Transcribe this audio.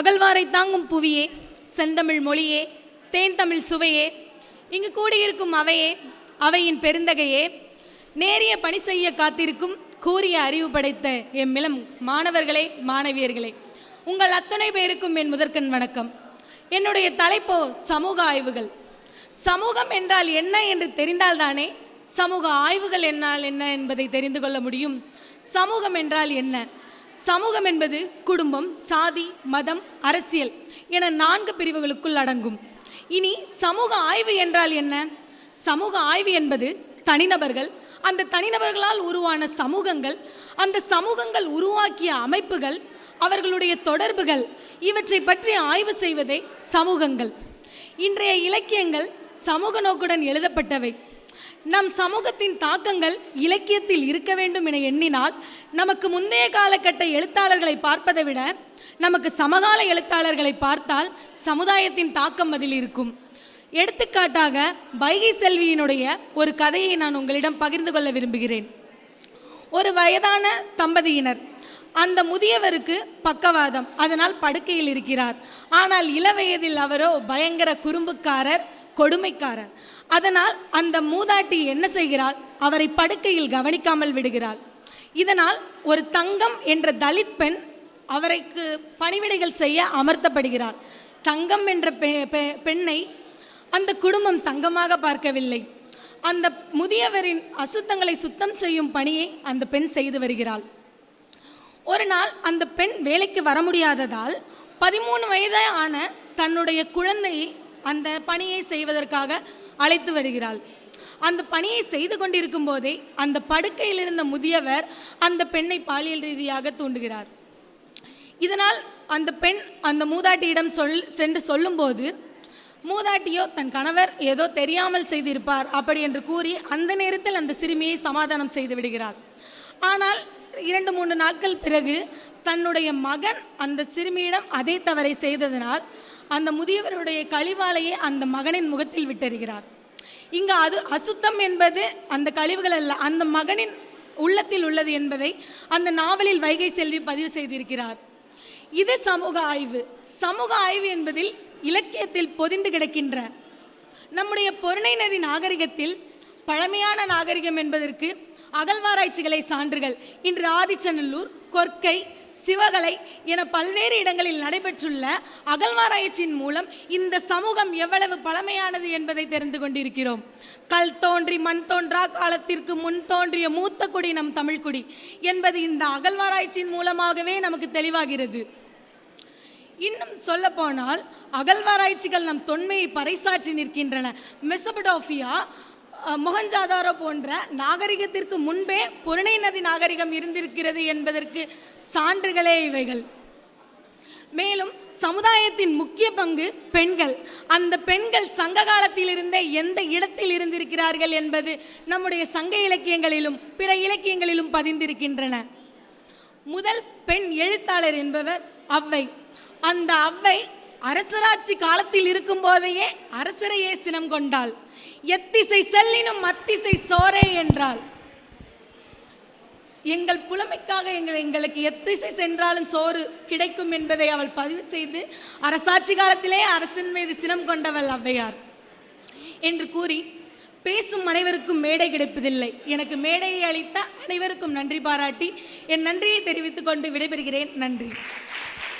அகழ்வாரை தாங்கும் புவியே செந்தமிழ் மொழியே தேன் தமிழ் சுவையே இங்கு கூடியிருக்கும் அவையே அவையின் பெருந்தகையே. நேரிய பணி செய்ய காத்திருக்கும் கூறிய அறிவு படைத்த எம்மிளம் மாணவர்களே மாணவியர்களே உங்கள் அத்தனை பேருக்கும் என் முதற்கண் வணக்கம். என்னுடைய தலைப்போ சமூக ஆய்வுகள். சமூகம் என்றால் என்ன என்று தெரிந்தால்தானே சமூக ஆய்வுகள் என்னால் என்ன என்பதை தெரிந்து கொள்ள முடியும். சமூகம் என்றால் என்ன? சமூகம் என்பது குடும்பம் சாதி மதம் அரசியல் என நான்கு பிரிவுகளுக்குள் அடங்கும். இனி சமூக ஆய்வு என்றால் என்ன? சமூக ஆய்வு என்பது தனிநபர்கள். அந்த தனிநபர்களால் உருவான சமூகங்கள் அந்த சமூகங்கள் உருவாக்கிய அமைப்புகள் அவர்களுடைய தொடர்புகள் இவற்றை பற்றி ஆய்வு செய்வதே சமூகங்கள். இன்றைய இலக்கியங்கள் சமூக நோக்குடன் எழுதப்பட்டவை. நம் சமூகத்தின் தாக்கங்கள் இலக்கியத்தில் இருக்க வேண்டும் என எண்ணினால் நமக்கு முந்தைய காலகட்ட எழுத்தாளர்களை பார்ப்பதை விட நமக்கு சமகால எழுத்தாளர்களை பார்த்தால் சமுதாயத்தின் தாக்கம் அதில் இருக்கும். எடுத்துக்காட்டாக வைகை செல்வியினுடைய ஒரு கதையை நான் உங்களிடம் பகிர்ந்து கொள்ள விரும்புகிறேன். ஒரு வயதான தம்பதியினர் அந்த முதியவருக்கு பக்கவாதம் அதனால் படுக்கையில் இருக்கிறார். ஆனால் இளவயதில் அவரோ பயங்கர குறும்புக்காரர் கொடுமைக்காரர் அதனால் அந்த மூதாட்டி என்ன செய்கிறாள்? அவரை படுக்கையில் கவனிக்காமல் விடுகிறாள். இதனால் ஒரு தங்கம் என்ற தலித் பெண் அவருக்கு பணிவிடைகள் செய்ய அமர்த்தப்படுகிறார் தங்கம் என்ற பெ- பெ- பெண்ணை அந்த குடும்பம் தங்கமாக பார்க்கவில்லை. அந்த முதியவரின் அசுத்தங்களை சுத்தம் செய்யும் பணியை அந்த பெண் செய்து வருகிறாள். ஒரு நாள் அந்த பெண் வேலைக்கு வர முடியாததால் பதிமூணு வயதே ஆன தன்னுடைய குழந்தையை அந்த பணியை செய்வதற்காக அழைத்து வருகிறாள். அந்த பணியை செய்து கொண்டிருக்கும் போதே அந்த படுக்கையில் இருந்த முதியவர் அந்த பெண்ணை பாலியல் ரீதியாக தூண்டுகிறார். இதனால் அந்த பெண் அந்த மூதாட்டியிடம் சொல் சென்று சொல்லும்போது மூதாட்டியோ தன் கணவர் ஏதோ தெரியாமல் செய்திருப்பார் அப்படி என்று கூறி அந்த நேரத்தில் அந்த சிறுமியை சமாதானம் செய்து விடுகிறார். ஆனால் இரண்டு மூன்று நாட்கள் பிறகு தன்னுடைய மகன் அந்த சிறுமியிடம் அதே தவறை செய்ததனால் அந்த முதியவருடைய கழிவாலையை அந்த மகனின் முகத்தில் விட்டெறிகிறார். இங்கு அது அசுத்தம் என்பது அந்த கழிவுகள் அல்ல அந்த மகனின் உள்ளத்தில் உள்ளது என்பதை அந்த நாவலில் வைகை செல்வி பதிவு செய்திருக்கிறார். இது சமூக ஆய்வு. சமூக ஆய்வு என்பதில் இலக்கியத்தில் பொதிந்து கிடக்கின்ற நம்முடைய பொருணை நதி நாகரிகத்தில் பழமையான நாகரிகம் என்பதற்கு அகழ்வாராய்ச்சிகளை சான்றுகள். இன்று ஆதிச்சநல்லூர் கொர்க்கை சிவகலை என பல்வேறு இடங்களில் நடைபெற்றுள்ள அகழ்வாராய்ச்சியின் மூலம் இந்த சமூகம் எவ்வளவு பழமையானது என்பதை தெரிந்து கொண்டிருக்கிறோம். கல் தோன்றி மண் தோன்றா காலத்திற்கு முன் தோன்றிய மூத்த குடி நம் தமிழ்குடி என்பது இந்த அகழ்வாராய்ச்சியின் மூலமாகவே நமக்கு தெளிவாகிறது. இன்னும் சொல்ல போனால் அகழ்வாராய்ச்சிகள் நம் தொன்மையை பறைசாற்றி நிற்கின்றன. மெசபடோஃபியா மொகஞ்சாதாரோ போன்ற நாகரிகத்திற்கு முன்பே புரணை நதி நாகரிகம் இருந்திருக்கிறது என்பதற்கு சான்றுகளே இவைகள். மேலும் சமுதாயத்தின் முக்கிய பங்கு பெண்கள். அந்த பெண்கள் சங்க காலத்திலிருந்தே எந்த இடத்தில் இருந்திருக்கிறார்கள் என்பது நம்முடைய சங்க இலக்கியங்களிலும் பிற இலக்கியங்களிலும் பதிந்திருக்கின்றன. முதல் பெண் எழுத்தாளர் என்பவர் அவ்வை. அந்த அவ்வை அரசராட்சி காலத்தில் இருக்கும் போதையே அரசரையே சினம் கொண்டாள். எத்திசை செல்லினும் மத்திசை சோரே என்றாள். எங்கள் புலமைக்காக எங்கள் எங்களுக்கு எத்திசை சென்றாலும் சோறு கிடைக்கும் என்பதை அவள் பதிவு செய்து அரசாட்சி காலத்திலே அரசன் மீது சினம் கொண்டவள் ஔவையார். என்று கூறி பேசும் அனைவருக்கும் மேடை கிடைப்பதில்லை. எனக்கு மேடையை அளித்த அனைவருக்கும் நன்றி பாராட்டி என் நன்றியை தெரிவித்துக் கொண்டு விடைபெறுகிறேன். நன்றி.